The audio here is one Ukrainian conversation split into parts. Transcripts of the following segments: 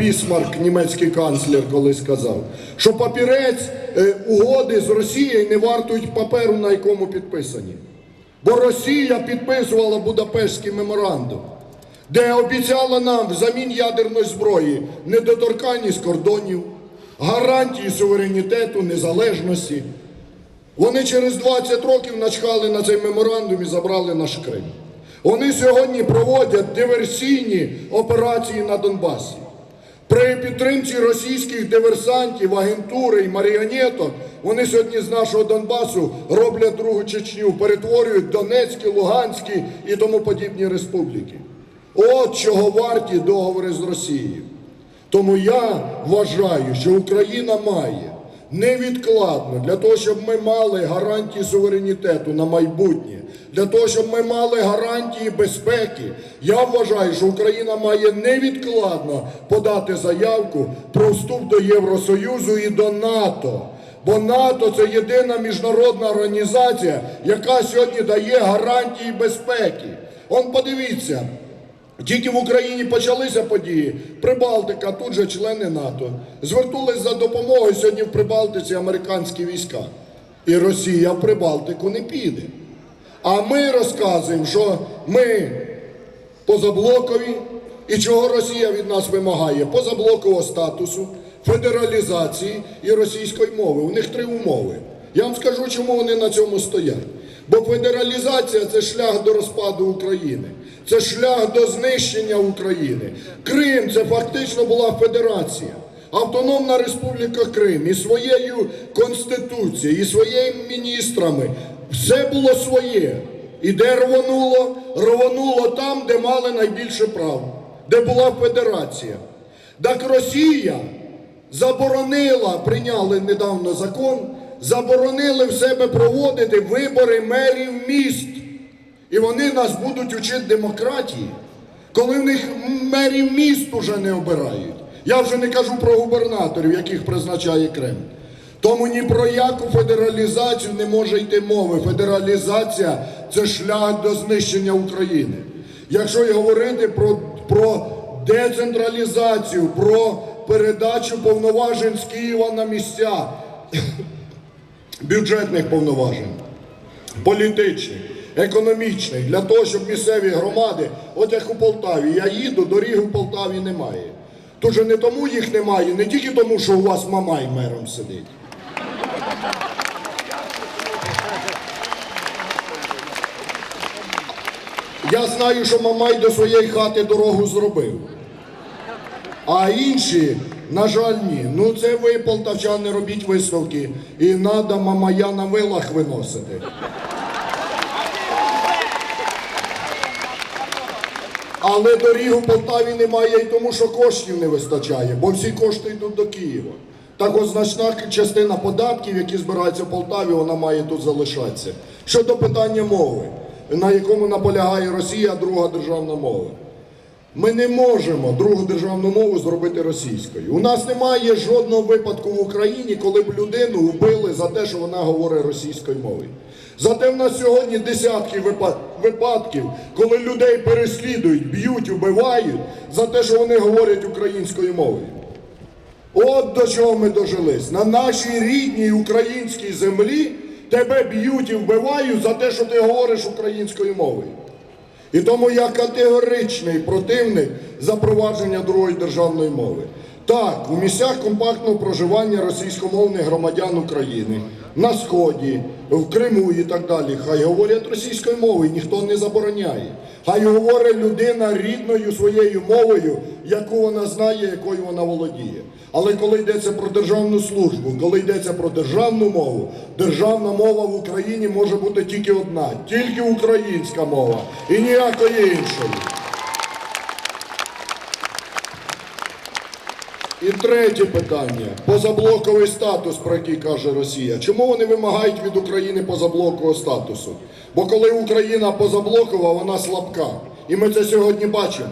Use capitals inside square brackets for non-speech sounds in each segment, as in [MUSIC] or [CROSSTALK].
Бісмарк, німецький канцлер, коли сказав, що папірець е, угоди з Росією не вартують паперу, на якому підписані. Бо Росія підписувала Будапештський меморандум, де обіцяла нам взамін ядерної зброї недоторканність кордонів, гарантії суверенітету, незалежності. Вони через 20 років начхали на цей меморандум і забрали наш Крим. Вони сьогодні проводять диверсійні операції на Донбасі. При підтримці російських диверсантів, агентури і маріонеток вони сьогодні з нашого Донбасу роблять другу Чечню, перетворюють Донецькі, Луганські і тому подібні республіки. От чого варті договори з Росією. Тому я вважаю, що Україна має невідкладно для того, щоб ми мали гарантії суверенітету на майбутнє, для того, щоб ми мали гарантії безпеки. Я вважаю, що Україна має невідкладно подати заявку про вступ до Євросоюзу і до НАТО. Бо НАТО це єдина міжнародна організація, яка сьогодні дає гарантії безпеки. Он подивіться, тільки в Україні почалися події. Прибалтика, тут же члени НАТО. Звернулись за допомогою сьогодні в Прибалтиці американські війська. І Росія в Прибалтику не піде. А ми розказуємо, що ми позаблокові, і чого Росія від нас вимагає? Позаблокового статусу, федералізації і російської мови. У них три умови. Я вам скажу, чому вони на цьому стоять. Бо федералізація це шлях до розпаду України, це шлях до знищення України. Крим це фактично була федерація. Автономна Республіка Крим і своєю конституцією, і своїми міністрами все було своє. І де рвонуло? Рвонуло там, де мали найбільше прав, де була федерація. Так Росія заборонила, прийняли недавно закон, заборонили в себе проводити вибори мерів міст. І вони нас будуть учити демократії, коли в них мерів міст уже не обирають. Я вже не кажу про губернаторів, яких призначає Кремль. Тому ні про яку федералізацію не може йти мови. Федералізація це шлях до знищення України. Якщо й говорити про, про децентралізацію, про передачу повноважень з Києва на місця, [COUGHS] бюджетних повноважень, політичних, економічних, для того, щоб місцеві громади, от як у Полтаві, я їду, доріг у Полтаві немає. Тут же не тому їх немає, не тільки тому, що у вас мамай мером сидить. Я знаю, що Мамай до своєї хати дорогу зробив. А інші, на жаль, ні. Ну це ви, полтавчани, робіть висновки. І треба Мамая на вилах виносити. Але доріг у Полтаві немає і тому, що коштів не вистачає, бо всі кошти йдуть до Києва. Так значна частина податків, які збираються в Полтаві, вона має тут залишатися. Щодо питання мови, на якому наполягає Росія, друга державна мова. Ми не можемо другу державну мову зробити російською. У нас немає жодного випадку в Україні, коли б людину вбили за те, що вона говорить російською мовою. Зате в нас сьогодні десятки випа- випадків, коли людей переслідують, б'ють, вбивають за те, що вони говорять українською мовою. От до чого ми дожились. На нашій рідній українській землі тебе б'ють і вбивають за те, що ти говориш українською мовою. І тому я категоричний противник запровадження другої державної мови. Так, у місцях компактного проживання російськомовних громадян України на Сході, в Криму і так далі, хай говорять російською мовою, ніхто не забороняє. Хай говорить людина рідною своєю мовою, яку вона знає, якою вона володіє. Але коли йдеться про державну службу, коли йдеться про державну мову, державна мова в Україні може бути тільки одна, тільки українська мова і ніякої іншої. І третє питання позаблоковий статус, про який каже Росія. Чому вони вимагають від України позаблокового статусу? Бо коли Україна позаблокова, вона слабка. І ми це сьогодні бачимо.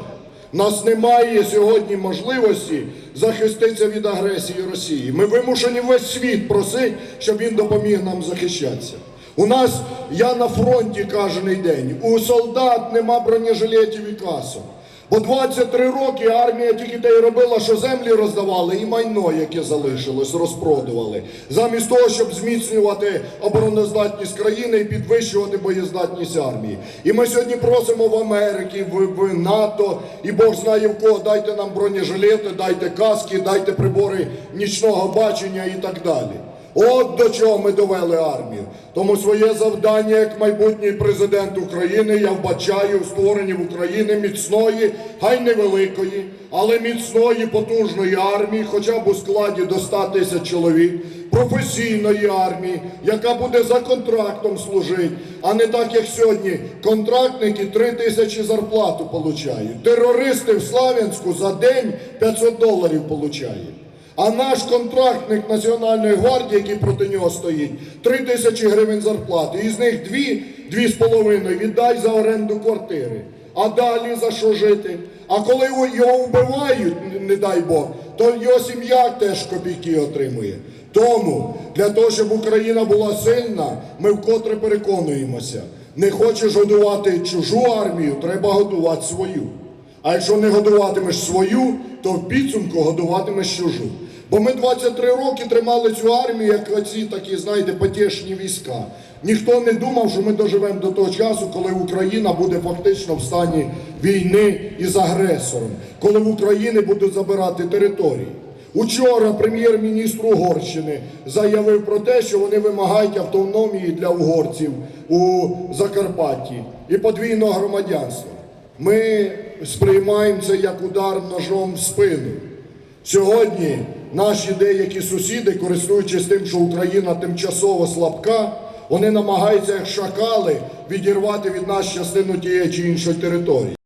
Нас немає сьогодні можливості захиститися від агресії Росії. Ми вимушені весь світ просити, щоб він допоміг нам захищатися. У нас я на фронті кожен день. У солдат нема бронежилетів і касок. Бо 23 роки армія тільки те й робила, що землі роздавали і майно, яке залишилось, розпродували. Замість того, щоб зміцнювати обороноздатність країни і підвищувати боєздатність армії. І ми сьогодні просимо в Америці, в, в НАТО, і Бог знає в кого, дайте нам бронежилети, дайте каски, дайте прибори нічного бачення і так далі. От до чого ми довели армію. Тому своє завдання як майбутній президент України я вбачаю в створенні в Україні міцної, хай невеликої, але міцної потужної армії, хоча б у складі до 100 тисяч чоловік, професійної армії, яка буде за контрактом служити, а не так, як сьогодні. Контрактники 3 тисячі зарплату получають. Терористи в Славянську за день 500 доларів получають. А наш контрактник Національної гвардії, який проти нього стоїть, 3 тисячі гривень зарплати. Із них дві, дві з половиною віддай за оренду квартири. А далі за що жити? А коли його вбивають, не дай Бог, то його сім'я теж копійки отримує. Тому для того, щоб Україна була сильна, ми вкотре переконуємося. Не хочеш годувати чужу армію, треба годувати свою. А якщо не годуватимеш свою, то в підсумку годуватимеш чужу. Бо ми 23 роки тримали цю армію, як оці такі, знаєте, потішні війська. Ніхто не думав, що ми доживемо до того часу, коли Україна буде фактично в стані війни із агресором, коли в Україні будуть забирати території. Учора прем'єр-міністр Угорщини заявив про те, що вони вимагають автономії для угорців у Закарпатті і подвійного громадянства. Ми сприймаємо це як удар ножом в спину. Сьогодні наші деякі сусіди, користуючись тим, що Україна тимчасово слабка, вони намагаються як шакали відірвати від нас частину тієї чи іншої території.